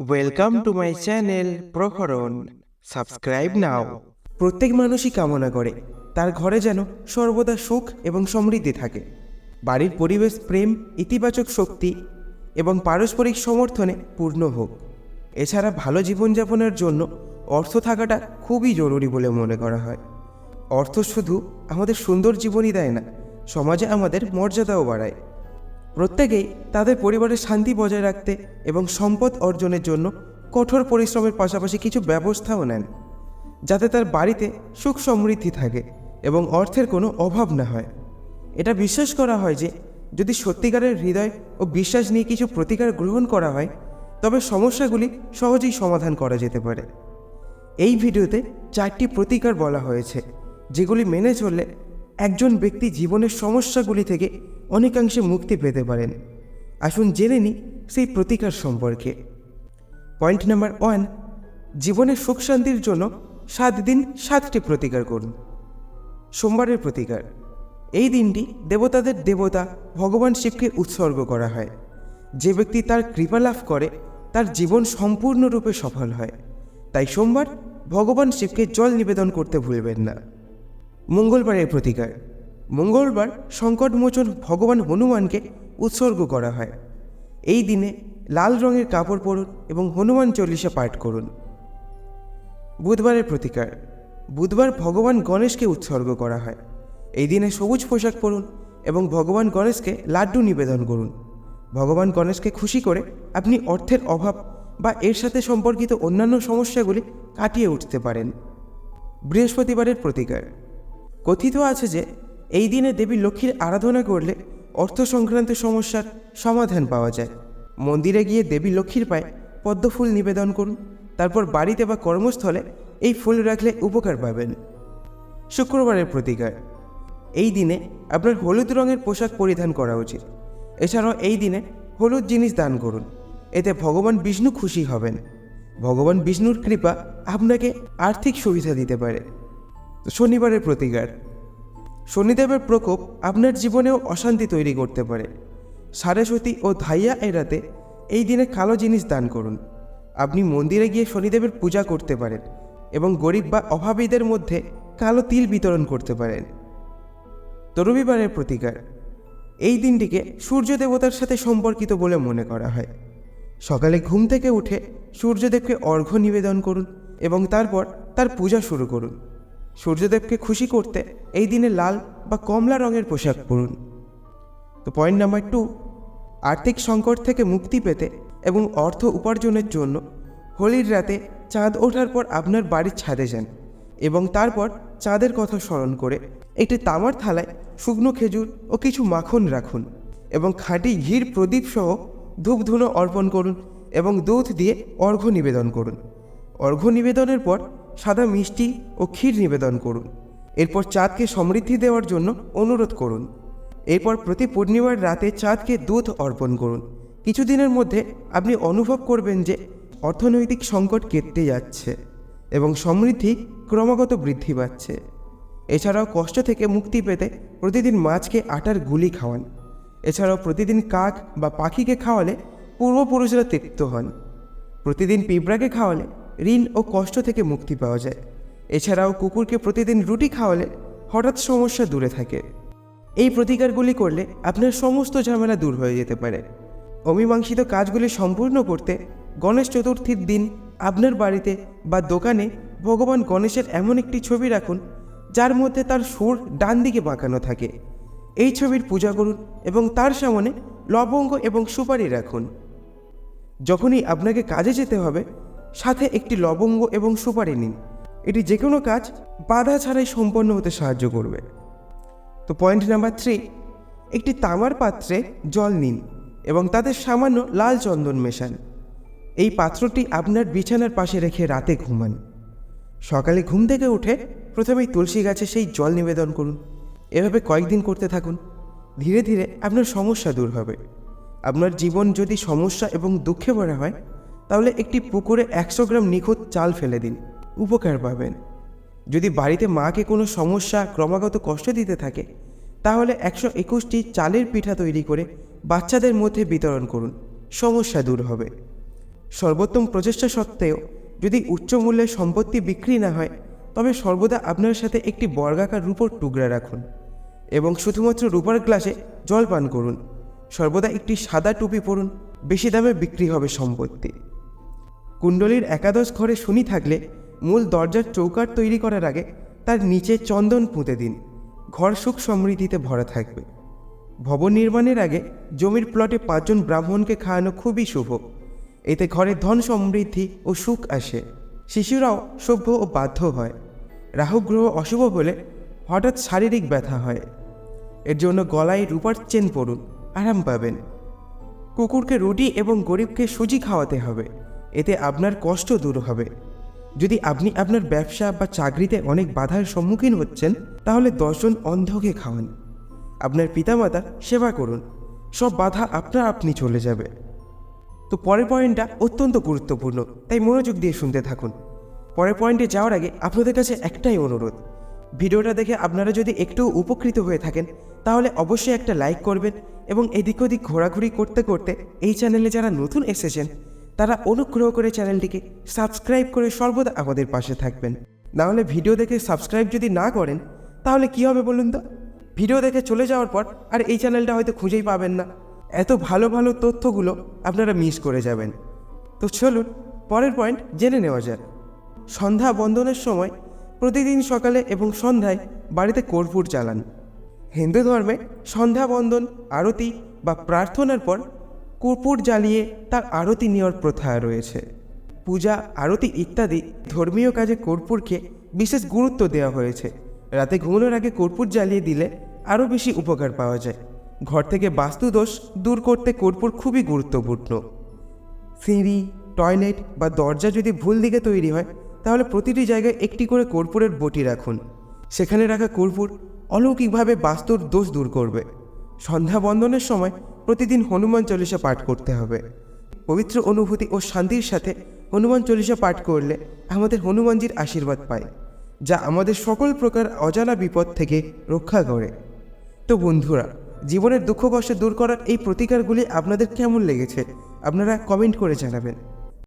Welcome to my channel Proharan subscribe now প্রত্যেক মানুষই কামনা করে, তার ঘরে যেন সর্বদা সুখ এবং সমৃদ্ধি থাকে। বাড়ির পরিবেশ, প্রেম, ইতিবাচক শক্তি এবং পারস্পরিক সমর্থনে পূর্ণ হোক। এছাড়া ভালো জীবনযাপনের জন্য অর্থ থাকাটা খুবই জরুরি বলে মনে করা হয়। অর্থ শুধু আমাদের সুন্দর জীবনই দেয় না, সমাজে আমাদের মর্যাদাও বাড়ায়। প্রত্যেকেই তাদের পরিবারের শান্তি বজায় রাখতে এবং সম্পদ অর্জনের জন্য কঠোর পরিশ্রমের পাশাপাশি কিছু ব্যবস্থাও নেন, যাতে তার বাড়িতে সুখ সমৃদ্ধি থাকে এবং অর্থের কোনো অভাব না হয়। এটা বিশ্বাস করা হয় যে, যদি সত্যিকারের হৃদয় ও বিশ্বাস নিয়ে কিছু প্রতিকার গ্রহণ করা হয়, তবে সমস্যাগুলি সহজেই সমাধান করা যেতে পারে। এই ভিডিওতে চারটি প্রতিকার বলা হয়েছে, যেগুলি মেনে চললে একজন ব্যক্তি জীবনের সমস্যাগুলি থেকে অনেকাংশে মুক্তি পেতে পারেন। আসুন জেনে নিই সেই প্রতিকার সম্পর্কে। পয়েন্ট নাম্বার ওয়ান জীবনের সুখ শান্তির জন্য সাত দিন সাতটি প্রতিকার করুন। সোমবারের প্রতিকার, এই দিনটি দেবতাদের দেবতা ভগবান শিবকে উৎসর্গ করা হয়। যে ব্যক্তি তার কৃপা লাভ করে, তার জীবন সম্পূর্ণরূপে সফল হয়। তাই সোমবার ভগবান শিবকে জল নিবেদন করতে ভুলবেন না। মঙ্গলবারের প্রতিকার মঙ্গলবার সংকটমোচন ভগবান হনুমানকে উৎসর্গ করা হয়। এই দিনে লাল রঙের কাপড় পরুন এবং হনুমান চল্লিশা পাঠ করুন। বুধবারের প্রতিকার। বুধবার ভগবান গণেশকে উৎসর্গ করা হয়। এই দিনে সবুজ পোশাক পরুন এবং ভগবান গণেশকে লাড্ডু নিবেদন করুন। ভগবান গণেশকে খুশি করে আপনি অর্থের অভাব বা এর সাথে সম্পর্কিত অন্যান্য সমস্যাগুলি কাটিয়ে উঠতে পারেন। বৃহস্পতিবারের প্রতিকার। কথিত আছে যে এই দিনে দেবী লক্ষ্মীর আরাধনা করলে অর্থ সংক্রান্ত সমস্যার সমাধান পাওয়া যায়। মন্দিরে গিয়ে দেবী লক্ষ্মীর পায়ে পদ্মফুল নিবেদন করুন, তারপর বাড়িতে বা কর্মস্থলে এই ফুল রাখলে উপকার পাবেন। শুক্রবারের প্রতিকার। এই দিনে আপনার হলুদ রঙের পোশাক পরিধান করা উচিত। এছাড়াও এই দিনে হলুদ জিনিস দান করুন, এতে ভগবান বিষ্ণু খুশি হবেন। ভগবান বিষ্ণুর কৃপা আপনাকে আর্থিক সুবিধা দিতে পারে। শনিবারের প্রতিকার। শনিদেবের প্রকোপ আপনার জীবনেও অশান্তি তৈরি করতে পারে। সারস্বতী ও ধাইয়া এড়াতে এই দিনে কালো জিনিস দান করুন। আপনি মন্দিরে গিয়ে শনিদেবের পূজা করতে পারেন এবং গরিব বা অভাবীদের মধ্যে কালো তিল বিতরণ করতে পারেন। তো রবিবারের প্রতিকার। এই দিনটিকে সূর্য দেবতার সাথে সম্পর্কিত বলে মনে করা হয়। সকালে ঘুম থেকে উঠে সূর্যদেবকে অর্ঘ্য নিবেদন করুন এবং তারপর তার পূজা শুরু করুন। সূর্যদেবকে খুশি করতে এই দিনে লাল বা কমলা রঙের পোশাক পরুন। তো পয়েন্ট নাম্বার টু আর্থিক সংকট থেকে মুক্তি পেতে এবং অর্থ উপার্জনের জন্য হোলির রাতে চাঁদ ওঠার পর আপনার বাড়ির ছাদে যান এবং তারপর চাঁদের কথা স্মরণ করে একটি তামার থালায় শুকনো খেজুর ও কিছু মাখন রাখুন এবং খাঁটি ঘির প্রদীপ সহ ধূপধুনো অর্পণ করুন এবং দুধ দিয়ে অর্ঘ্য নিবেদন করুন। অর্ঘ্য নিবেদনের পর সাদা মিষ্টি ও ক্ষীর নিবেদন করুন। এরপর চাঁদকে সমৃদ্ধি দেওয়ার জন্য অনুরোধ করুন। এরপর প্রতি পূর্ণিমার রাতে চাঁদকে দুধ অর্পণ করুন। কিছুদিনের মধ্যে আপনি অনুভব করবেন যে অর্থনৈতিক সংকট কেটে যাচ্ছে এবং সমৃদ্ধি ক্রমাগত বৃদ্ধি পাচ্ছে। এছাড়াও কষ্ট থেকে মুক্তি পেতে প্রতিদিন মাছকে আটার গুলি খাওয়ান। এছাড়াও প্রতিদিন কাক বা পাখিকে খাওয়ালে পূর্বপুরুষরা তৃপ্ত হন। প্রতিদিন পিঁপড়াকে খাওয়ালে ঋণ ও কষ্ট থেকে মুক্তি পাওয়া যায়। এছাড়াও কুকুরকে প্রতিদিন রুটি খাওয়ালে হঠাৎ সমস্যা দূরে থাকে। এই প্রতিকারগুলি করলে আপনার সমস্ত ঝামেলা দূর হয়ে যেতে পারে। অমীমাংসিত কাজগুলি সম্পূর্ণ করতে গণেশ চতুর্থীর দিন আপনার বাড়িতে বা দোকানে ভগবান গণেশের এমন একটি ছবি রাখুন, যার মধ্যে তার সুর ডান দিকে বাঁকানো থাকে। এই ছবির পূজা করুন এবং তার সামনে লবঙ্গ এবং সুপারি রাখুন। যখনই আপনাকে কাজে যেতে হবে সাথে একটি লবঙ্গ এবং সুপারি নিন। এটি যে কোনো কাজ বাধা ছাড়াই সম্পন্ন হতে সাহায্য করবে। তো পয়েন্ট নাম্বার থ্রি, একটি তামার পাত্রে জল নিন এবং তাতে সামান্য লাল চন্দন মেশান। এই পাত্রটি আপনার বিছানার পাশে রেখে রাতে ঘুমান। সকালে ঘুম থেকে উঠে প্রথমেই তুলসী গাছে সেই জল নিবেদন করুন। এভাবে কয়েকদিন করতে থাকুন। ধীরে ধীরে আপনার সমস্যা দূর হবে। আপনার জীবন যদি সমস্যা এবং দুঃখে ভরা হয় তাহলে একটি পুকুরে একশো গ্রাম নিখুঁত চাল ফেলে দিন। উপকার পাবেন। যদি বাড়িতে মাকে কোনো সমস্যা, ক্রমাগত কষ্ট দিতে থাকে, তাহলে একশো একুশটি চালের পিঠা তৈরি করে বাচ্চাদের মধ্যে বিতরণ করুন। সমস্যা দূর হবে। সর্বোত্তম প্রচেষ্টা সত্ত্বেও যদি উচ্চ মূল্যের সম্পত্তি বিক্রি না হয়, তবে সর্বদা আপনার সাথে একটি বর্গাকার রূপোর টুকরা রাখুন এবং শুধুমাত্র রূপার গ্লাসে জল পান করুন। সর্বদা একটি সাদা টুপি পরুন। বেশি দামে বিক্রি হবে সম্পত্তি। কুণ্ডলীর একাদশ ঘরে শনি থাকলে মূল দরজার চৌকাট তৈরি করার আগে তার নিচে চন্দন পুঁতে দিন। ঘর সুখ সমৃদ্ধিতে ভরা থাকবে। ভবন নির্মাণের আগে জমির প্লটে পাঁচজন ব্রাহ্মণকে খাওয়ানো খুবই শুভ। এতে ঘরে ধন সমৃদ্ধি ও সুখ আসে। শিশুরাও সভ্য ও বাধ্য হয়। রাহু গ্রহ অশুভ হলে হঠাৎ শারীরিক ব্যথা হয়। এর জন্য গলায় রূপার চেন পড়ুন আরাম পাবেন। কুকুরকে রুটি এবং গরিবকে সুজি খাওয়াতে হবে। এতে আপনার কষ্ট দূর হবে। যদি আপনি আপনার ব্যবসা বা চাকরিতে অনেক বাধার সম্মুখীন হচ্ছেন, তাহলে দশজন অন্ধকে খাওয়ান। আপনার পিতামাতার সেবা করুন। সব বাধা আপনা আপনি চলে যাবে। তো পরের পয়েন্টটা অত্যন্ত গুরুত্বপূর্ণ, তাই মনোযোগ দিয়ে শুনতে থাকুন। পরের পয়েন্টে যাওয়ার আগে আপনাদের কাছে একটাই অনুরোধ। ভিডিওটা দেখে আপনারা যদি একটু উপকৃত হয়ে থাকেন, তাহলে অবশ্যই একটা লাইক করবেন এবং এদিক ওদিক ঘোরাঘুরি করতে করতে এই চ্যানেলে যারা নতুন এসেছেন তারা অনুগ্রহ করে চ্যানেলটিকে সাবস্ক্রাইব করে সর্বদা আমাদের পাশে থাকবেন। নাহলে ভিডিও দেখে সাবস্ক্রাইব যদি না করেন, তাহলে কি হবে বলুন তো? ভিডিও দেখে চলে যাওয়ার পর আর এই চ্যানেলটা হয়তো খুঁজেই পাবেন না। এত ভালো ভালো তথ্যগুলো আপনারা মিস করে যাবেন। তো চলুন, পরের পয়েন্ট জেনে নেওয়া যাক। সন্ধ্যা বন্ধনের সময় প্রতিদিন সকালে এবং সন্ধ্যায় বাড়িতে কর্পূর চালান। হিন্দু ধর্মে সন্ধ্যা বন্ধন, আরতি বা প্রার্থনার পর কর্পূর জ্বালিয়ে তার আরতি নেওয়ার প্রথা রয়েছে। পূজা, আরতি ইত্যাদি ধর্মীয় কাজে কর্পূরকে বিশেষ গুরুত্ব দেওয়া হয়েছে। রাতে ঘুমানোর আগে কর্পূর জ্বালিয়ে দিলে আরও বেশি উপকার পাওয়া যায়। ঘর থেকে বাস্তুদোষ দূর করতে কর্পূর খুবই গুরুত্বপূর্ণ। সিঁড়ি, টয়লেট বা দরজা যদি ভুল দিকে তৈরি হয়, তাহলে প্রতিটি জায়গায় একটি করে কর্পূরের বটি রাখুন। সেখানে রাখা কর্পূর অলৌকিকভাবে বাস্তুর দোষ দূর করবে। সন্ধ্যা বন্দনের সময় প্রতিদিন হনুমান চল্লিশা পাঠ করতে হবে। পবিত্র অনুভূতি ও শান্তির সাথে হনুমান চল্লিশা পাঠ করলে আমাদের হনুমানজির আশীর্বাদ পাই যা আমাদের সকল প্রকার অজানা বিপদ থেকে রক্ষা করে। তো বন্ধুরা, জীবনের দুঃখ কষ্ট দূর করার এই প্রতিকারগুলি আপনাদের কেমন লেগেছে? আপনারা কমেন্ট করে জানাবেন।